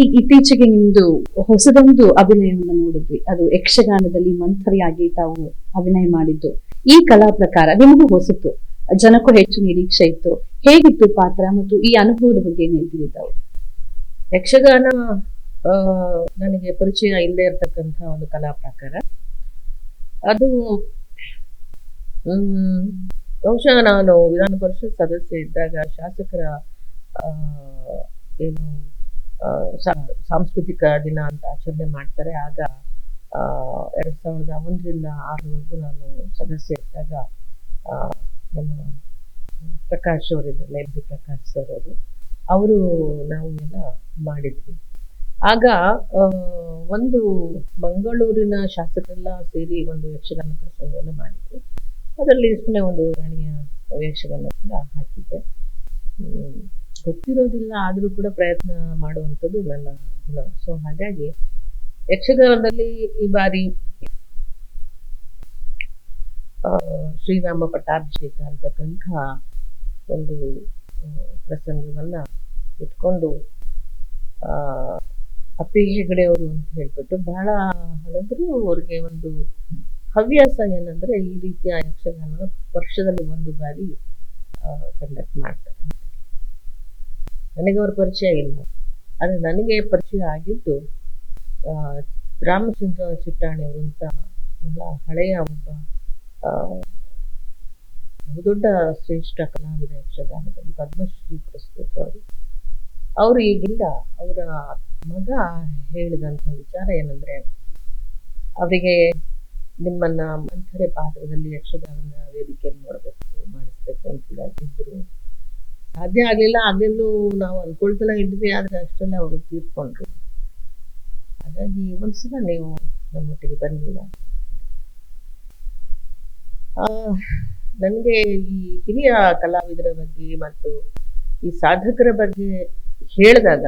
ಈಗ ಇತ್ತೀಚೆಗೆ ನಿಮ್ದು ಹೊಸದೊಂದು ಅಭಿನಯವನ್ನು ನೋಡಿದ್ವಿ. ಅದು ಯಕ್ಷಗಾನದಲ್ಲಿ ಮಂಥರಿಯಾಗಿ ತಾವು ಅಭಿನಯ ಮಾಡಿದ್ದು. ಈ ಕಲಾ ಪ್ರಕಾರ ನಿಮಗೂ ಹೊಸತು. ಜನಕ್ಕೂ ಹೆಚ್ಚು ನಿರೀಕ್ಷೆ ಇತ್ತು. ಹೇಗಿತ್ತು ಪಾತ್ರ ಮತ್ತು ಈ ಅನುಭವದ ಬಗ್ಗೆ ಏನ್ ಹೇಳ್ತೀರಿ ತಾವು? ಯಕ್ಷಗಾನ ನನಗೆ ಪರಿಚಯ ಇಲ್ಲದೆ ಇರತಕ್ಕಂಥ ಒಂದು ಕಲಾ ಪ್ರಕಾರ. ಅದು ಬಹುಶಃ ನಾನು ವಿಧಾನ ಪರಿಷತ್ ಸದಸ್ಯ ಇದ್ದಾಗ ಶಾಸಕರ ಏನು ಸಾಂಸ್ಕೃತಿಕ ದಿನ ಅಂತ ಆಚರಣೆ ಮಾಡ್ತಾರೆ. ಆಗ ಎರಡು ಸಾವಿರದ ಒಂದರಿಂದ ಆರರವರೆಗೂ ನಾನು ಸದಸ್ಯ ಇದ್ದಾಗ ನಮ್ಮ ಪ್ರಕಾಶ್ ಅವರಿದ್ದಾರೆ ಬಿ ಪ್ರಕಾಶ್ ಸರ್ ಅವರು. ಅವರು ನಾವು ಎಲ್ಲ ಮಾಡಿದ್ವಿ. ಆಗ ಒಂದು ಮಂಗಳೂರಿನ ಶಾಸಕರೆಲ್ಲ ಸೇರಿ ಒಂದು ಯಕ್ಷಗಾನ ಪ್ರಸಂಗವನ್ನು ಮಾಡಿದ್ವಿ ಅದರಲ್ಲಿ ಸುಮ್ಮನೆ ಒಂದು ರಾಣಿಯ ಯಕ್ಷಗಾನ ಕೂಡ ಹಾಕಿದ್ದೆ. ಗೊತ್ತಿರೋದಿಲ್ಲ, ಆದರೂ ಕೂಡ ಪ್ರಯತ್ನ ಮಾಡುವಂಥದ್ದು ನನ್ನ ಗುಣ ಸೊ ಹಾಗಾಗಿ ಯಕ್ಷಗಾನದಲ್ಲಿ ಈ ಬಾರಿ ಶ್ರೀರಾಮ ಪಟ್ಟಾಭಿಷೇಕ ಅಂತಕ್ಕಂಥ ಒಂದು ಪ್ರಸಂಗವನ್ನು ಇಟ್ಕೊಂಡು ಅಪ್ಪಿ ಹೆಗಡೆ ಅವರು ಅಂತ ಹೇಳ್ಬಿಟ್ಟು ಬಹಳ ಹಳದ್ರು ಅವ್ರಿಗೆ ಒಂದು ಹವ್ಯಾಸ ಏನಂದ್ರೆ ಈ ರೀತಿಯ ಯಕ್ಷಗಾನವನ್ನು ವರ್ಷದಲ್ಲಿ ಒಂದು ಬಾರಿ ಕಂಡಕ್ಟ್ ಮಾಡ್ತಾರೆ. ನನಗೆ ಅವ್ರ ಪರಿಚಯ ಇಲ್ಲ. ಆದರೆ ನನಗೆ ಪರಿಚಯ ಆಗಿದ್ದು ರಾಮಚಂದ್ರ ಚಿಟ್ಟಾಣಿ ಅವರು ಅಂತ ಬಹಳ ಹಳೆಯ ಒಬ್ಬ ಬಹುದೊಡ್ಡ ಶ್ರೇಷ್ಠ ಕಲಾವಿದ ಯಕ್ಷಗಾನದಲ್ಲಿ ಪದ್ಮಶ್ರೀ ಪ್ರಸ್ತುತ ಅವರು. ಈಗಿಲ್ಲ ಅವರ ಮಗ ಹೇಳಿದಂಥ ವಿಚಾರ ಏನಂದ್ರೆ, ಅವರಿಗೆ ನಿಮ್ಮನ್ನ ಮಂಥರೆ ಪಾತ್ರದಲ್ಲಿ ಯಕ್ಷಗಾನ ವೇದಿಕೆಯನ್ನು ನೋಡಬೇಕು, ಮಾಡಿಸ್ಬೇಕು ಅಂತ ಇದ್ರು. ಸಾಧ್ಯ ಆಗಲಿಲ್ಲ, ಆಗ್ಲಿಲ್ಲೂ ನಾವು ಅನ್ಕೊಳ್ತಲೇ ಇದ್ವಿ, ಆದ್ರೆ ಅಷ್ಟೆಲ್ಲ ಅವರು ತೀರ್ಕೊಂಡ್ರು. ಹಾಗಾಗಿ ಒಂದ್ಸಲ ನೀವು ನಮ್ಮೊಟ್ಟಿಗೆ ಆ, ನನಗೆ ಈ ಹಿರಿಯ ಕಲಾವಿದರ ಬಗ್ಗೆ ಮತ್ತು ಈ ಸಾಧಕರ ಬಗ್ಗೆ ಹೇಳಿದಾಗ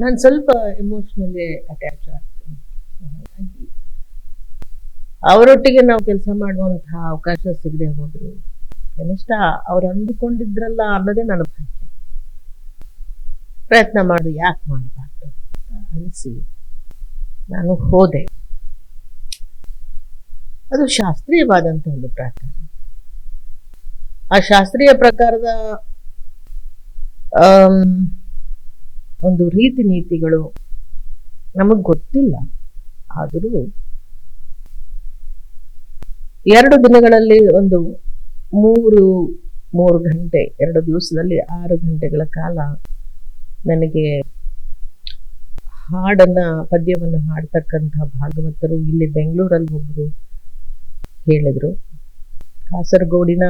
ನಾನು ಸ್ವಲ್ಪ ಎಮೋಷ್ನಲಿ ಅಟ್ಯಾಚ್ ಆಗ್ತೀನಿ. ಅವರೊಟ್ಟಿಗೆ ನಾವು ಕೆಲಸ ಮಾಡುವಂತಹ ಅವಕಾಶ ಸಿಗದೆ ಹೋದ್ರು. ಕನಿಷ್ಠ ಅವ್ರು ಅಂದುಕೊಂಡಿದ್ರಲ್ಲ ಅನ್ನೋದೇ ನನ್ನ ಭಾಗ್ಯ. ಪ್ರಯತ್ನ ಮಾಡು, ಯಾಕೆ ಮಾಡಬಾರ್ದು ಅನಿಸಿ ನಾನು ಹೋದೆ. ಅದು ಶಾಸ್ತ್ರೀಯವಾದಂತ ಒಂದು ಪ್ರಕಾರ. ಆ ಶಾಸ್ತ್ರೀಯ ಪ್ರಕಾರದ ಒಂದು ರೀತಿ ನೀತಿಗಳು ನಮಗ್ ಗೊತ್ತಿಲ್ಲ. ಆದರೂ ಎರಡು ದಿನಗಳಲ್ಲಿ ಒಂದು ಮೂರು ಮೂರು ಗಂಟೆ, ಎರಡು ದಿವಸದಲ್ಲಿ ಆರು ಗಂಟೆಗಳ ಕಾಲ ನನಗೆ ಹಾಡನ್ನ, ಪದ್ಯವನ್ನು ಹಾಡ್ತಕ್ಕಂಥ ಭಾಗವತರು ಇಲ್ಲಿ ಬೆಂಗಳೂರಲ್ಲಿ ಒಬ್ಬರು ಹೇಳಿದರು. ಕಾಸರಗೋಡಿನ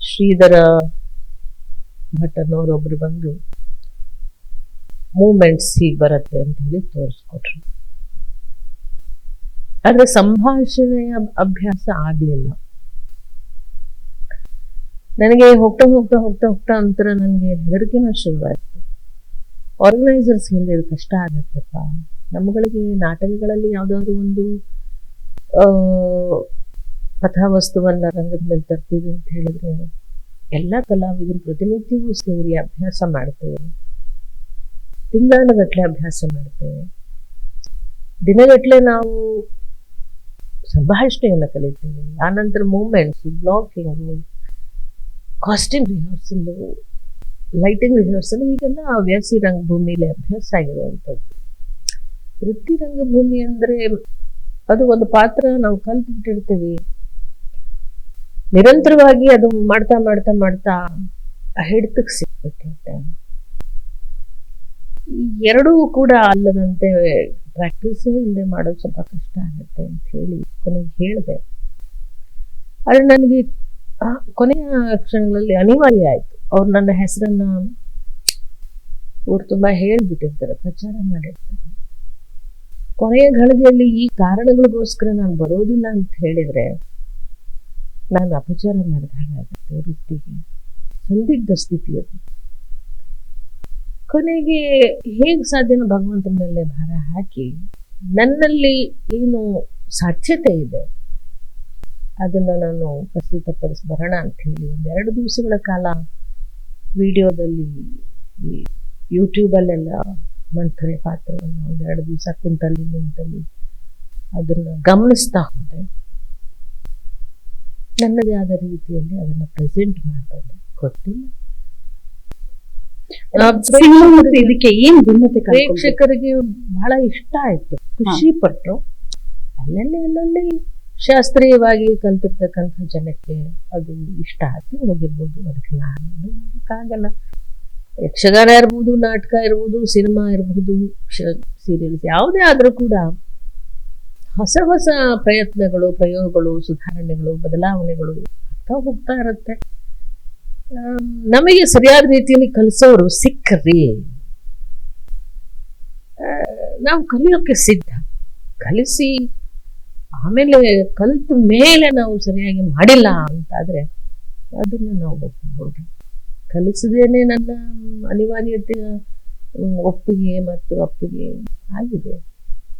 ಶ್ರೀಧರ ಭಟ್ ಅನ್ನೋರೊಬ್ಬರು ಬಂದು ಮೂಮೆಂಟ್ಸ್ ಹೀಗೆ ಬರುತ್ತೆ ಅಂತ ಹೇಳಿ ತೋರಿಸ್ಕೊಟ್ರು. ಆದರೆ ಸಂಭಾಷಣೆಯ ಅಭ್ಯಾಸ ಆಗ್ಲಿಲ್ಲ. ನನಗೆ ಹೋಗ್ತಾ ಹೋಗ್ತಾ ಹೋಗ್ತಾ ಹೋಗ್ತಾ ಅಂತರ ನನಗೆ ಹೆದರಿಕೆನ ಶುರುವಾಯ್ತು. ಆರ್ಗನೈಸರ್ಸ್ ಹೇಳಿದ್ರೆ ಕಷ್ಟ ಆಗತ್ತಪ್ಪ. ನಮ್ಮಗಳಿಗೆ ನಾಟಕಗಳಲ್ಲಿ ಯಾವ್ದಾದ್ರು ಒಂದು ಕಥಾವಸ್ತುವನ್ನು ಕಥಾವಸ್ತುವನ್ನ ರಂಗದ ಮೇಲೆ ತರ್ತೀವಿ ಅಂತ ಹೇಳಿದ್ರೆ ಎಲ್ಲ ಕಲಾವಿದರು ಪ್ರತಿನಿತ್ಯವೂ ಸೇರಿ ಅಭ್ಯಾಸ ಮಾಡ್ತೇವೆ ತಿಂಗಳಗಟ್ಟಲೆ ಅಭ್ಯಾಸ ಮಾಡ್ತೇವೆ ದಿನಗಟ್ಟಲೆ ನಾವು ಸಂಭಾಷಣೆಯನ್ನು ಕಲಿತೇವೆ. ಆನಂತರ movements blocking costume rehearsal lighting rehearsal ಈಗೆಲ್ಲ ಹವ್ಯಾಸಿ ರಂಗಭೂಮಿಲಿ ಅಭ್ಯಾಸ ಆಗಿರುವಂಥದ್ದು. ವೃತ್ತಿ ರಂಗಭೂಮಿ ಅಂದ್ರೆ ಅದು ಒಂದು ಪಾತ್ರ ನಾವು ಕಲ್ತು ಬಿಟ್ಟಿರ್ತೀವಿ ನಿರಂತರವಾಗಿ ಅದು ಮಾಡ್ತಾ ಮಾಡ್ತಾ ಮಾಡ್ತಾ ಹಿಡಿತಕ್ಕೆ ಈ ಎರಡೂ ಕೂಡ ಅಲ್ಲದಂತೆ ಪ್ರಾಕ್ಟೀಸ್ ಇಲ್ಲದೆ ಮಾಡೋದು ಸ್ವಲ್ಪ ಕಷ್ಟ ಆಗುತ್ತೆ ಅಂತ ಹೇಳಿ ಕೊನೆಗೆ ಹೇಳಿದೆ. ಆದರೆ ನನಗೆ ಕೊನೆಯ ಕ್ಷಣಗಳಲ್ಲಿ ಅನಿವಾರ್ಯ ಆಯ್ತು. ಅವ್ರು ನನ್ನ ಹೆಸರನ್ನು ಅವ್ರು ತುಂಬಾ ಹೇಳ್ಬಿಟ್ಟಿರ್ತಾರೆ, ಪ್ರಚಾರ ಮಾಡಿರ್ತಾರೆ. ಕೊನೆಯ ಘಳಿಗೆಯಲ್ಲಿ ಈ ಕಾರಣಗಳಿಗೋಸ್ಕರ ನಾನು ಬರೋದಿಲ್ಲ ಅಂತ ಹೇಳಿದ್ರೆ ನಾನು ಅಪಚಾರ ಮಾಡಿದ ಹಾಗಾಗುತ್ತೆ ವೃತ್ತಿಗೆ. ಸಂದಿಗ್ಧ ಸ್ಥಿತಿ ಅದು. ಕೊನೆಗೆ ಹೇಗೆ ಸಾಧ್ಯನ ಭಗವಂತನ ಮೇಲೆ ಭಾರ ಹಾಕಿ ನನ್ನಲ್ಲಿ ಏನು ಸಾಧ್ಯತೆ ಇದೆ ಅದನ್ನ ನಾನು ಪ್ರಸ್ತುತಪಡಿಸಿ ಬರೋಣ ಅಂತ ಹೇಳಿ ಒಂದೆರಡು ದಿವಸಗಳ ಕಾಲ ವಿಡಿಯೋದಲ್ಲಿ ಈ ಯೂಟ್ಯೂಬಲ್ಲೆಲ್ಲ ಮಂಥರೆ ಪಾತ್ರವನ್ನು ಒಂದೆರಡು ದಿವಸ ಕುಂತಲ್ಲಿ ನಿಂತಲ್ಲಿ ಅದನ್ನ ಗಮನಿಸ್ತಾ ಹೋದೆ. ನನ್ನದೇ ಆದ ರೀತಿಯಲ್ಲಿ ಅದನ್ನ ಪ್ರೆಸೆಂಟ್ ಗೊತ್ತಿಲ್ಲ. ಸಿನಿಮಾ ಮತ್ತು ಇದಕ್ಕೆ ಏನ್ ಭಿನ್ನತೆ ಪ್ರೇಕ್ಷಕರಿಗೆ ಬಹಳ ಇಷ್ಟ ಆಯ್ತು. ಖುಷಿ ಪಟ್ರು. ಅಲ್ಲಲ್ಲಿ ಅಲ್ಲಲ್ಲಿ ಶಾಸ್ತ್ರೀಯವಾಗಿ ಕಲ್ತಿರ್ತಕ್ಕಂಥ ಜನಕ್ಕೆ ಅದು ಇಷ್ಟ ಆಗಿ ಹೋಗಿರ್ಬೋದು. ಅದಕ್ಕೆ ನಾನು ಮಾಡೋಕ್ಕಾಗಲ್ಲ ಯಕ್ಷಗಾನ ಇರ್ಬೋದು, ನಾಟಕ ಇರ್ಬೋದು, ಸಿನಿಮಾ ಇರ್ಬೋದು ಸೀರಿಯಲ್ಸ್ ಯಾವುದೇ ಆದರೂ ಕೂಡ ಹೊಸ ಹೊಸ ಪ್ರಯತ್ನಗಳು, ಪ್ರಯೋಗಗಳು, ಸುಧಾರಣೆಗಳು, ಬದಲಾವಣೆಗಳು ಆಗ್ತಾ ಹೋಗ್ತಾ ಇರುತ್ತೆ. ನಮಗೆ ಸರಿಯಾದ ರೀತಿಯಲ್ಲಿ ಕಲಿಸೋರು ಸಿಕ್ಕರಿ ನಾವು ಕಲಿಯೋಕ್ಕೆ ಸಿದ್ಧ. ಕಲಿಸಿ ಆಮೇಲೆ ಕಲಿತ ಮೇಲೆ ನಾವು ಸರಿಯಾಗಿ ಮಾಡಿಲ್ಲ ಅಂತಾದರೆ ಅದನ್ನ ನಾವು ಒಪ್ಪಬಹುದು ಕಲಿಸದೇನೆ ನನ್ನ ಅನಿವಾರ್ಯತೆ ಒಪ್ಪಿಗೆ ಮತ್ತು ಅಪ್ಪಿಗೆ ಆಗಿದೆ.